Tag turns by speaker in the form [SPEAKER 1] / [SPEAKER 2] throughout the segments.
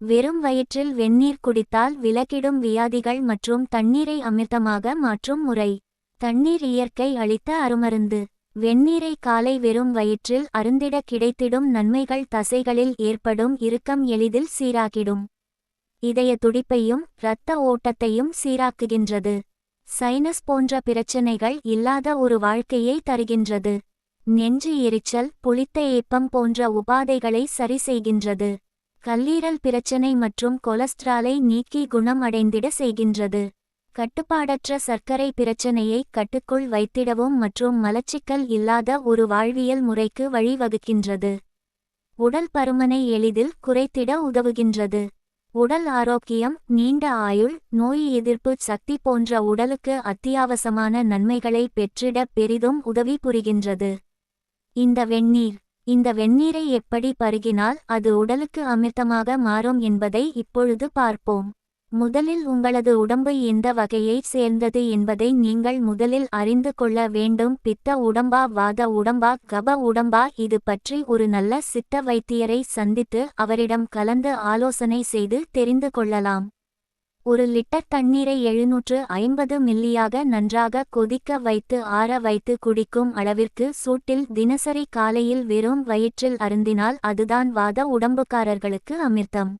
[SPEAKER 1] வெறும் வயிற்றில் வெந்நீர் குடித்தால் விலகிடும் வியாதிகள் மற்றும் தண்ணீரை அமிர்தமாக மாற்றும் முறை. தண்ணீர் இயற்கை அளித்த அருமருந்து. வெந்நீரை காலை வெறும் வயிற்றில் அருந்திட கிடைத்திடும் நன்மைகள் தசைகளில் ஏற்படும் இறுக்கம் எளிதில் சீராகிடும். இதய துடிப்பையும் இரத்த ஓட்டத்தையும் சீராக்குகின்றது. சைனஸ் போன்ற பிரச்சனைகள் இல்லாத ஒரு வாழ்க்கையை தருகின்றது. நெஞ்சு எரிச்சல் புளித்த ஏப்பம் போன்ற உபாதைகளை சரி செய்கின்றது. கல்லீரல் பிரச்சனை மற்றும் கொலஸ்ட்ராலை நீக்கி குணம் அடைந்திட செய்கின்றது. கட்டுப்பாடற்ற சர்க்கரை பிரச்சனையை கட்டுக்குள் வைத்திடவும் மற்றும் மலச்சிக்கல் இல்லாத ஒரு வாழ்வியல் முறைக்கு வழிவகுக்கின்றது. உடல் பருமனை எளிதில் குறைத்திட உதவுகின்றது. உடல் ஆரோக்கியம் நீண்ட ஆயுள் நோய் எதிர்ப்பு சக்தி போன்ற உடலுக்கு அத்தியாவசமான நன்மைகளை பெற்றிட பெரிதும் உதவி புரிகின்றது. இந்த வெந்நீர் இந்த வெந்நீரை எப்படி பருகினால் அது உடலுக்கு அமிர்தமாக மாறும் என்பதை இப்பொழுது பார்ப்போம். முதலில் உங்களது உடம்பு எந்த வகையைச் சேர்ந்தது என்பதை நீங்கள் முதலில் அறிந்து கொள்ள வேண்டும். பித்த உடம்பா வாத உடம்பா கப உடம்பா இது பற்றி ஒரு நல்ல சித்த வைத்தியரை சந்தித்து அவரிடம் கலந்து ஆலோசனை செய்து தெரிந்து கொள்ளலாம். ஒரு லிட்டர் தண்ணீரை எழுநூற்று ஐம்பது மில்லியாக நன்றாக கொதிக்க வைத்து ஆற வைத்து குடிக்கும் அளவிற்கு சூட்டில் தினசரி காலையில் வெறும் வயிற்றில் அருந்தினால் அதுதான் வாத உடம்புக்காரர்களுக்கு அமிர்தம்.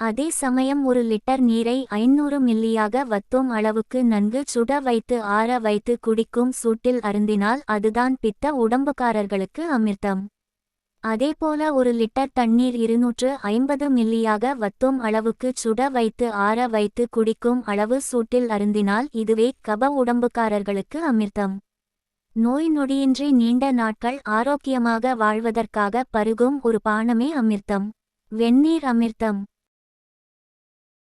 [SPEAKER 1] அதே சமயம் ஒரு லிட்டர் நீரை ஐநூறு மில்லியாக வத்தும் அளவுக்கு நன்கு சுட வைத்து ஆற வைத்து குடிக்கும் சூட்டில் அருந்தினால் அதுதான் பித்த உடம்புக்காரர்களுக்கு அமிர்தம். அதேபோல ஒரு லிட்டர் தண்ணீர் இருநூற்று ஐம்பது மில்லியாக வத்தும் அளவுக்கு சுட வைத்து ஆற வைத்து குடிக்கும் அளவு சூட்டில் அருந்தினால் இதுவே கப உடம்புக்காரர்களுக்கு அமிர்தம். நோய் நொடியின்றி நீண்ட நாட்கள் ஆரோக்கியமாக வாழ்வதற்காக பருகும் ஒரு பானமே அமிர்தம். வெந்நீர் அமிர்தம்.